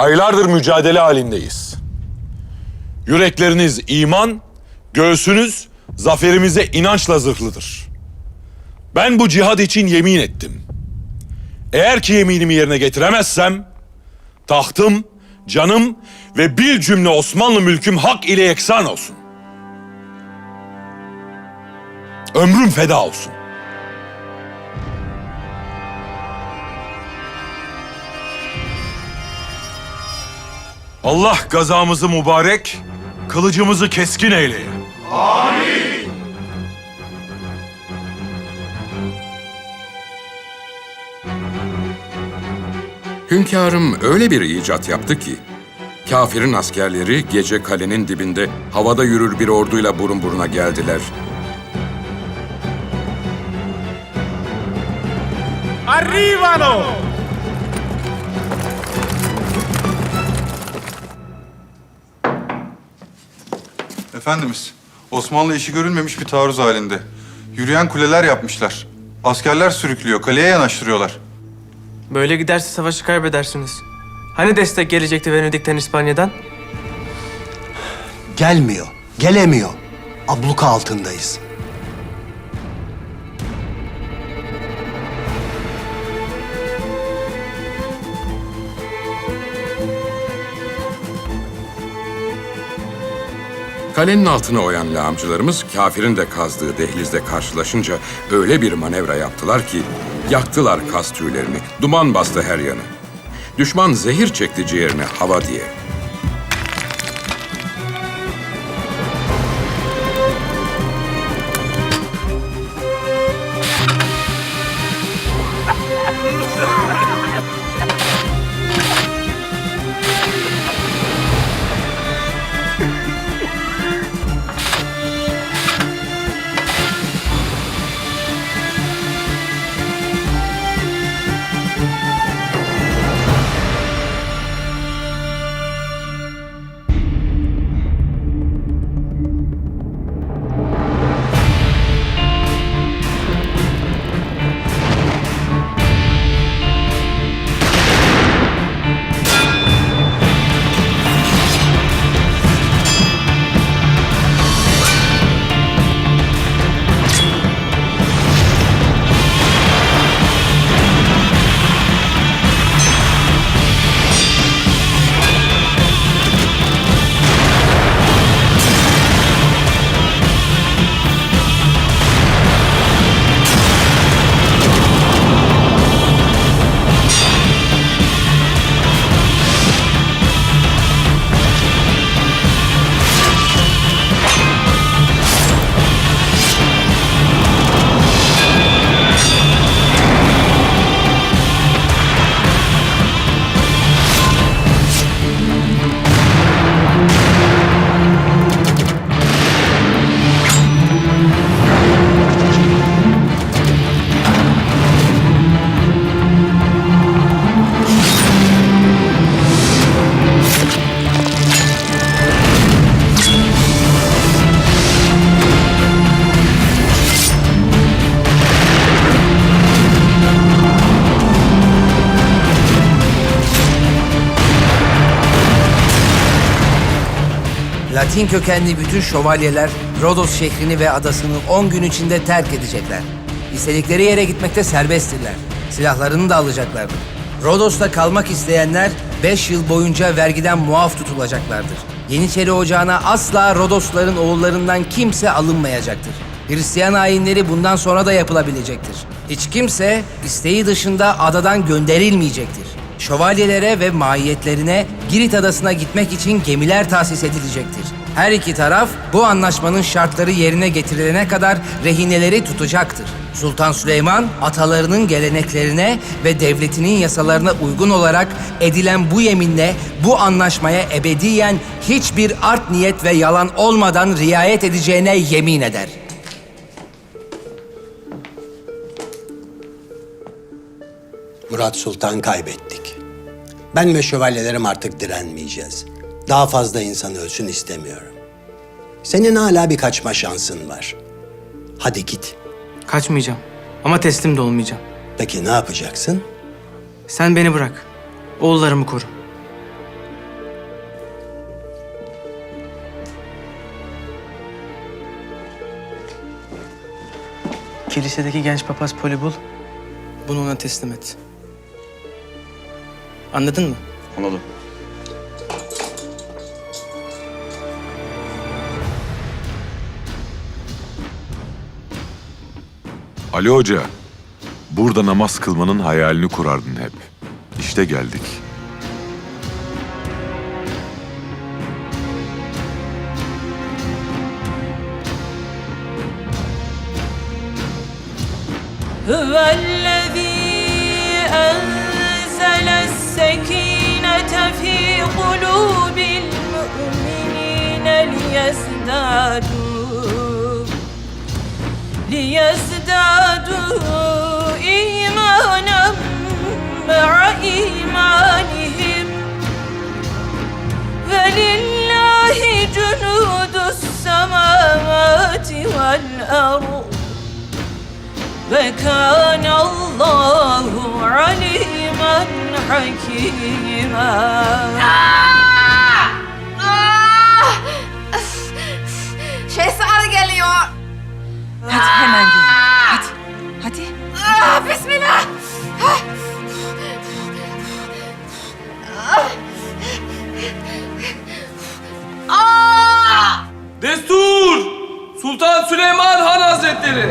Aylardır mücadele halindeyiz. Yürekleriniz iman, göğsünüz zaferimize inançla zırhlıdır. Ben bu cihad için yemin ettim. Eğer ki yeminimi yerine getiremezsem, tahtım, canım ve bir cümle Osmanlı mülküm hak ile yeksan olsun. Ömrüm feda olsun. Allah gazamızı mübarek, kılıcımızı keskin eyleye. Hünkârım öyle bir icat yaptı ki, kafirin askerleri gece kalenin dibinde havada yürür bir orduyla burun buruna geldiler. Arrivano! Efendimiz, Osmanlı işi görülmemiş bir taarruz halinde. Yürüyen kuleler yapmışlar. Askerler sürüklüyor, kaleye yanaştırıyorlar. Böyle giderse savaşı kaybedersiniz. Hani destek gelecekti Venedik'ten İspanya'dan? Gelmiyor, gelemiyor. Abluka altındayız. Kalenin altına oyan lağımcılarımız kafirin de kazdığı dehlizde karşılaşınca öyle bir manevra yaptılar ki yaktılar kas tüylerini, duman bastı her yanı. Düşman zehir çekti ciğerine hava diye. Latin kökenli bütün şövalyeler Rodos şehrini ve adasını 10 gün içinde terk edecekler. İstedikleri yere gitmekte serbesttirler. Silahlarını da alacaklardır. Rodos'ta kalmak isteyenler 5 yıl boyunca vergiden muaf tutulacaklardır. Yeniçeri Ocağı'na asla Rodosların oğullarından kimse alınmayacaktır. Hristiyan ayinleri bundan sonra da yapılabilecektir. Hiç kimse isteği dışında adadan gönderilmeyecektir. Şövalyelere ve mahiyetlerine Girit adasına gitmek için gemiler tahsis edilecektir. Her iki taraf bu anlaşmanın şartları yerine getirilene kadar rehineleri tutacaktır. Sultan Süleyman atalarının geleneklerine ve devletinin yasalarına uygun olarak edilen bu yeminle bu anlaşmaya ebediyen hiçbir art niyet ve yalan olmadan riayet edeceğine yemin eder. Murat Sultan kaybettik. Ben ve şövalyelerim artık direnmeyeceğiz. Daha fazla insan ölsün istemiyorum. Senin hala bir kaçma şansın var. Hadi git. Kaçmayacağım ama teslim de olmayacağım. Peki ne yapacaksın? Sen beni bırak. Oğullarımı koru. Kilisedeki genç papaz Polibul, bunu ona teslim et. Anladın mı? Anladım. Ali Hoca, burada namaz kılmanın hayalini kurardın hep. İşte geldik. هو قلوب المؤمنين ليزدادوا ليزدادوا إيمانا مع إيمانهم ولله جنود السماوات والأرض وكان الله عليما حكيما Hadi hemen gel. Hadi. Hadi. Ah, Bismillah. Ah! Destur! Sultan Süleyman Han Hazretleri!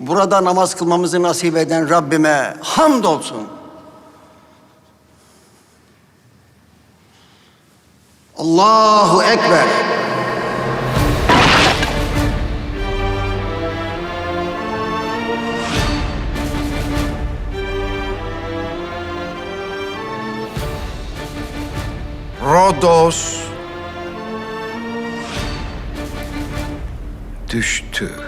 Burada namaz kılmamızı nasip eden Rabbime hamdolsun. Allahu Ekber. Rodos düştü.